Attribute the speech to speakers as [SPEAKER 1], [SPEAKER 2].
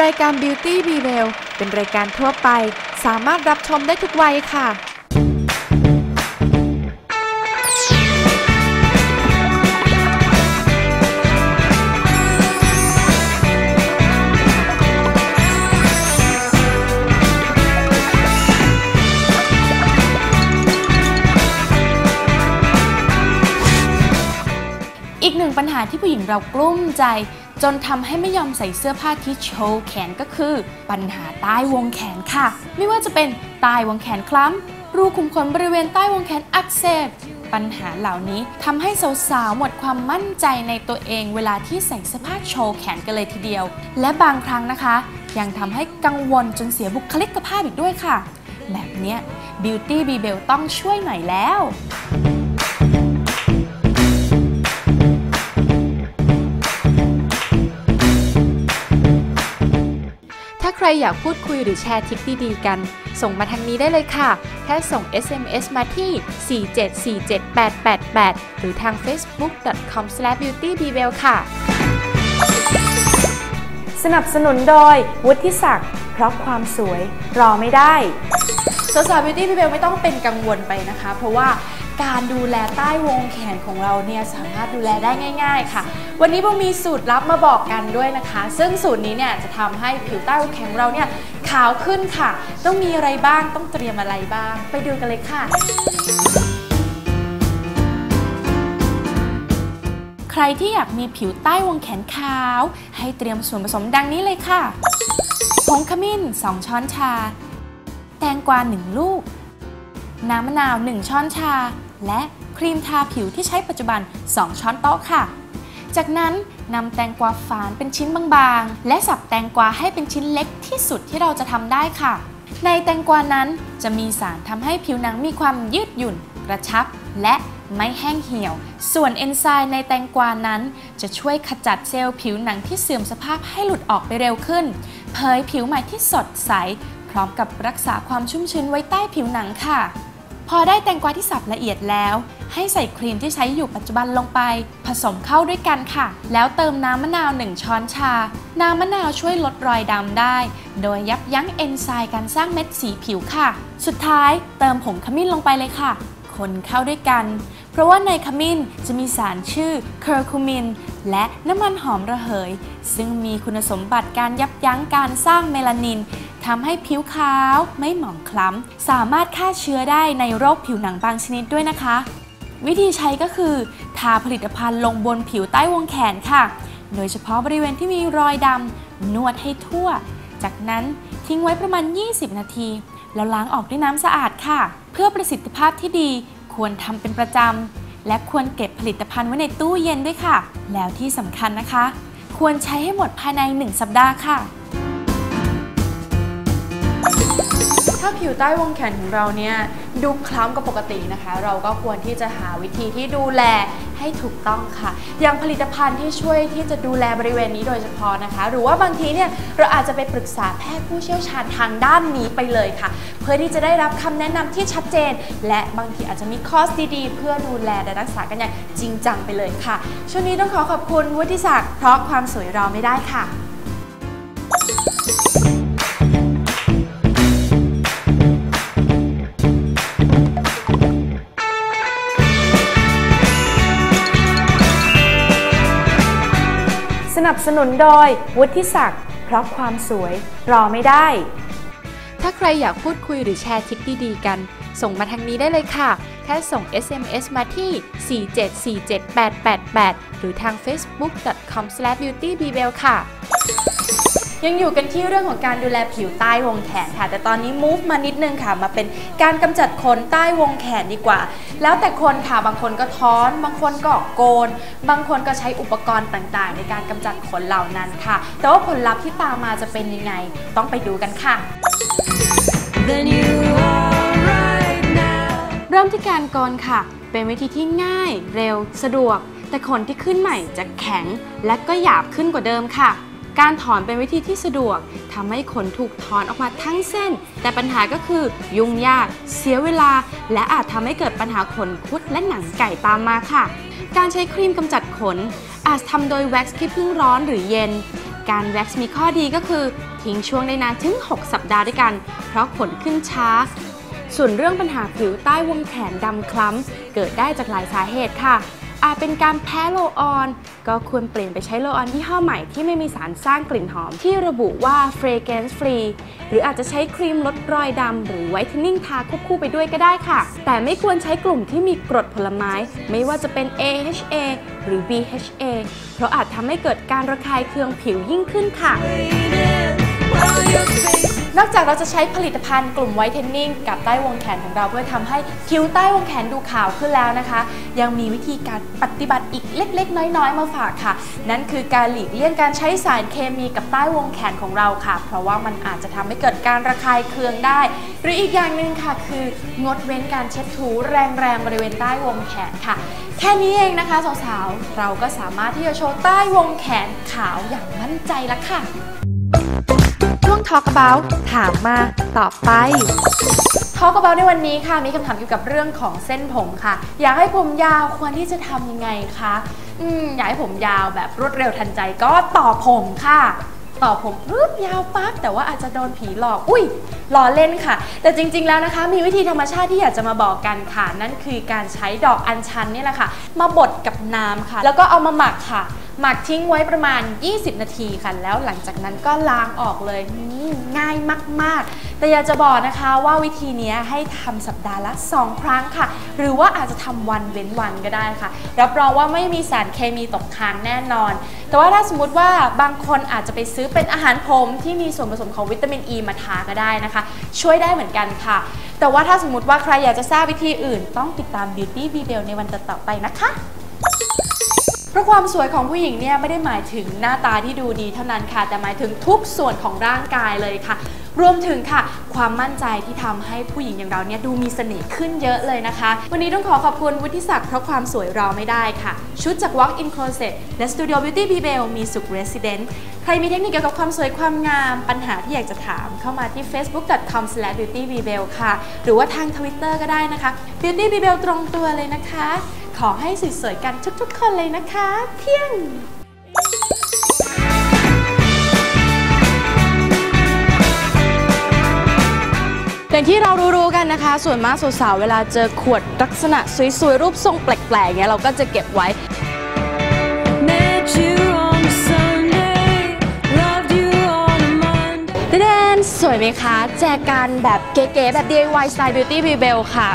[SPEAKER 1] รายการ Beauty b e w e l l เป็นรายการทั่วไป สามารถรับชมได้ทุกวัยค่ะ ที่ผู้หญิงเรากลุ้มใจ จนทำให้ไม่ยอมใส่เสื้อผ้าที่โชว์แขนก็คือ ปัญหาใต้วงแขนค่ะ ไม่ว่าจะเป็นใต้วงแขนคล้ำ รูขุมขนบริเวณใต้วงแขนอักเสบปัญหาเหล่านี้ทำให้สาวๆ หมดความมั่นใจในตัวเองเวลาที่ใส่เสื้อผ้าโชว์แขนกันเลยทีเดียว และบางครั้งนะคะ ยังทำให้กังวลจนเสียบุคลิกภาพอีกด้วยค่ะ แบบเนี้ย Beauty b b e l ต้องช่วยหน่อยแล้ว รอยากพูดคุยหรือแชร์ทริคดีๆกัน ส่งมาทางนี้ได้เลยค่ะ แค่ส่ง SMS มาที่ 4747888 หรือทาง facebook.com/beautybell ค่ะ
[SPEAKER 2] สนับสนุนโดย วุฒิศักดิ์เพราะความสวยรอไม่ได้
[SPEAKER 1] สาวๆ Beauty People ไม่ต้องเป็นกังวลไปนะคะ เพราะว่าการดูแลใต้วงแขนของเราเนี่ยสามารถดูแลได้ง่าย ๆ ค่ะ วันนี้โบมีสูตรลับมาบอกกันด้วยนะคะ ซึ่งสูตรนี้เนี่ยจะทำให้ผิวใต้วงแขนของเราเนี่ยขาวขึ้นค่ะ ต้องมีอะไรบ้างต้องเตรียมอะไรบ้าง ไปดูกันเลยค่ะใครที่อยากมีผิวใต้วงแขนขาว ให้เตรียมส่วนผสมดังนี้เลยค่ะ ผงขมิ้น 2 ช้อนชา แตงกวา 1 ลูก น้ำมะนาว 1 ช้อนชา และครีมทาผิวที่ใช้ปัจจุบัน 2 ช้อนโต๊ะค่ะ จากนั้นนำแตงกวาฝานเป็นชิ้นบางๆ และสับแตงกวาให้เป็นชิ้นเล็กที่สุดที่เราจะทำได้ค่ะ ในแตงกวานั้นจะมีสารทำให้ผิวหนังมีความยืดหยุ่น กระชับ และไม่แห้งเหี่ยว ส่วนเอนไซม์ในแตงกวานั้น จะช่วยขจัดเซลล์ผิวหนังที่เสื่อมสภาพให้หลุดออกไปเร็วขึ้น เผยผิวใหม่ที่สดใส พร้อมกับรักษาความชุ่มชื้นไว้ใต้ผิวหนังค่ะ พอได้แตงกวาที่สับละเอียดแล้ว ให้ใส่ครีมที่ใช้อยู่ปัจจุบันลงไป ผสมเข้าด้วยกันค่ะ แล้วเติมน้ำมะนาว 1 ช้อนชา น้ำมะนาวช่วยลดรอยดำได้ โดยยับยั้งเอนไซม์การสร้างเม็ดสีผิวค่ะ สุดท้ายเติมผงขมิ้นลงไปเลยค่ะ คนเข้าด้วยกัน เพราะว่าในขมิ้นจะมีสารชื่อเคอร์คูมิน และน้ำมันหอมระเหย ซึ่งมีคุณสมบัติการยับยั้งการสร้างเมลานินทำให้ผิวขาวไม่หมองคล้ำ สามารถฆ่าเชื้อได้ในโรคผิวหนังบางชนิดด้วยนะคะ วิธีใช้ก็คือ ทาผลิตภัณฑ์ลงบนผิวใต้วงแขนค่ะ โดยเฉพาะบริเวณที่มีรอยดำนวดให้ทั่ว จากนั้นทิ้งไว้ประมาณ 20 นาที แล้วล้างออกด้วยน้ำสะอาดค่ะ เพื่อประสิทธิภาพที่ดี ควรทำเป็นประจำ และควรเก็บผลิตภัณฑ์ไว้ในตู้เย็นด้วยค่ะ แล้วที่สำคัญนะคะ ควรใช้ให้หมดภายใน 1 สัปดาห์ค่ะ ถ้าผิวใต้วงแขนของเราเนี่ยดูคล้ำกว่าปกตินะคะ เราก็ควรที่จะหาวิธีที่ดูแล ให้ถูกต้องค่ะ อย่างผลิตภัณฑ์ที่ช่วยที่จะดูแลบริเวณนี้โดยเฉพาะนะคะ หรือว่าบางทีเนี่ยเราอาจจะไปปรึกษาแพทย์ผู้เชี่ยวชาญทางด้านนี้ไปเลยค่ะ เพื่อที่จะได้รับคำแนะนำที่ชัดเจน และบางทีอาจจะมีคอร์สดีๆ เพื่อดูแลและรักษากันอย่างจริงจังไปเลยค่ะ ช่วงนี้ต้องขอขอบคุณวุฒิศักดิ์เพราะความสวยรอไม่ได้ค่ะ
[SPEAKER 2] นับสนุนโดย วุฒิศักดิ์เพราะความสวย รอไม่ได้
[SPEAKER 1] ถ้าใครอยากพูดคุยหรือแชร์ทริคดีๆกัน ส่งมาทางนี้ได้เลยค่ะ แค่ส่ง SMS มาที่ 4747888 หรือทาง facebook.com/beautybell ค่ะ ยังอยู่กันที่เรื่องของการดูแลผิวใต้วงแขนค่ะ แต่ตอนนี้ move มานิดนึงค่ะ มาเป็นการกำจัดขนใต้วงแขนดีกว่า แล้วแต่คนค่ะ บางคนก็ท้อน บางคนก็โกน บางคนก็ใช้อุปกรณ์ต่างๆ ในการกำจัดขนเหล่านั้นค่ะ แต่ว่าผลลัพธ์ที่ตามมาจะเป็นยังไง ต้องไปดูกันค่ะ
[SPEAKER 3] Then you are right now.
[SPEAKER 1] เริ่มที่การโกนค่ะ เป็นวิธีที่ง่าย เร็ว สะดวก แต่ขนที่ขึ้นใหม่จะแข็ง และก็หยาบขึ้นกว่าเดิมค่ะ การถอนเป็นวิธีที่สะดวกทำให้ขนถูกถอนออกมาทั้งเส้น แต่ปัญหาก็คือยุ่งยาก เสียเวลา และอาจทำให้เกิดปัญหาขนคุดและหนังไก่ตามมาค่ะ การใช้ครีมกำจัดขน อาจทำโดยแว็กซ์ที่เพิ่งร้อนหรือเย็น การแว็กซ์มีข้อดีก็คือ ทิ้งช่วงได้นานถึง 6 สัปดาห์ด้วยกัน เพราะขนขึ้นช้า ส่วนเรื่องปัญหาผิวใต้วงแขนดำคล้ำเกิดได้จากหลายสาเหตุค่ะ อาจเป็นการแพ้โลออน ก็ควรเปลี่ยนไปใช้โลออนยี่ห้อใหม่ที่ไม่มีสารสร้างกลิ่นหอม ที่ระบุว่า fragrance free หรืออาจจะใช้ครีมลดรอยดำหรือ whitening ทาควบคู่ไปด้วยก็ได้ค่ะ แต่ไม่ควรใช้กลุ่มที่มีกรดผลไม้ ไม่ว่าจะเป็น AHA หรือ BHA เพราะอาจทำให้เกิดการระคายเคืองผิวยิ่งขึ้นค่ะนอกจากเราจะใช้ผลิตภัณฑ์กลุ่มไวท์เทนนิ่งกับใต้วงแขนของเราเพื่อทำให้คิ้วใต้วงแขนดูขาวขึ้นแล้วนะคะ ยังมีวิธีการปฏิบัติอีกเล็กๆ น้อยๆ มาฝากค่ะ นั่นคือการหลีกเลี่ยงการใช้สารเคมีกับใต้วงแขนของเราค่ะ เพราะว่ามันอาจจะทำให้เกิดการระคายเคืองได้ หรืออีกอย่างหนึ่งค่ะ คืองดเว้นการเช็ดถูแรงๆบริเวณใต้วงแขนค่ะ แค่นี้เองนะคะสาวๆเราก็สามารถที่จะโชว์ใต้วงแขนขาวอย่างมั่นใจแล้วค่ะช่วง Talk About ถามมาตอบไป Talk About ในวันนี้ค่ะมีคำถามเกี่ยวกับเรื่องของเส้นผมค่ะ อยากให้ผมยาวควรที่จะทำยังไงคะอืมอยากให้ผมยาวแบบรวดเร็วทันใจก็ต่อผมค่ะต่อผมปึ๊บยาวปั๊บแต่ว่าอาจจะโดนผีหลอก อุ้ยหล้อเล่นค่ะ แต่จริง ๆ แล้วนะคะ มีวิธีธรรมชาติที่อยากจะมาบอกกันค่ะ นั่นคือการใช้ดอกอัญชันนี่แหละค่ะ มาบดกับน้ำค่ะ แล้วก็เอามาหมักค่ะ หมักทิ้งไว้ประมาณ 20 นาทีค่ะแล้วหลังจากนั้นก็ล้างออกเลยง่ายมาก ๆ แต่อยากจะบอกนะคะว่าวิธีนี้ให้ทำสัปดาห์ละ 2 ครั้งค่ะ หรือว่าอาจจะทำวันเว้นวันก็ได้ค่ะ รับรองว่าไม่มีสารเคมีตกค้างแน่นอน แต่ว่าถ้าสมมติว่าบางคนอาจจะไปซื้อเป็นอาหารผมที่มีส่วนผสมของวิตามินอ e ีมาทาก็ได้นะคะ ช่วยได้เหมือนกันค่ะ แต่ว่าถ้าสมมติว่าใครอยากจะทราบวิธีอื่น ต้องติดตาม Beauty b b e l ในวันต่อๆไปนะคะ เพราะความสวยของผู้หญิงเนี่ยไม่ได้หมายถึงหน้าตาที่ดูดีเท่านั้นค่ะ แต่หมายถึงทุกส่วนของร่างกายเลยค่ะ รวมถึงค่ะ ความมั่นใจที่ทำให้ผู้หญิงอย่างเราเนี่ยดูมีเสน่ห์ขึ้นเยอะเลยนะคะ วันนี้ต้องขอขอบคุณวุฒิศักดิ์เพราะความสวยรอไม่ได้ค่ะ ชุดจาก Walk in Closet และ Studio Beauty b b e l มีสุข Resident ใครมีเทคนิคเกี่ยวกับความสวยความงาม ปัญหาที่อยากจะถามเข้ามาที่ facebook.com/beautybebel ค่ะ หรือว่าทาง Twitter ก็ได้นะคะ Beauty b b e l ตรงตัวเลยนะคะ อให้สวยๆกันทุกๆ คนเลยนะคะ เพียงอย่างที่เรารู้ๆกันนะคะ ส่วนมากสาวๆเวลาเจอขวดลักษณะสวยๆรูปทรงแปลกๆเงี้ยเราก็จะเก็บไว้
[SPEAKER 3] met you on a Sunday, loved you on a Monday.
[SPEAKER 1] เดนสวยไหมคะ แจกันแบบเก๋ๆแบบ DIY Style Beauty b e b e l ค่ะ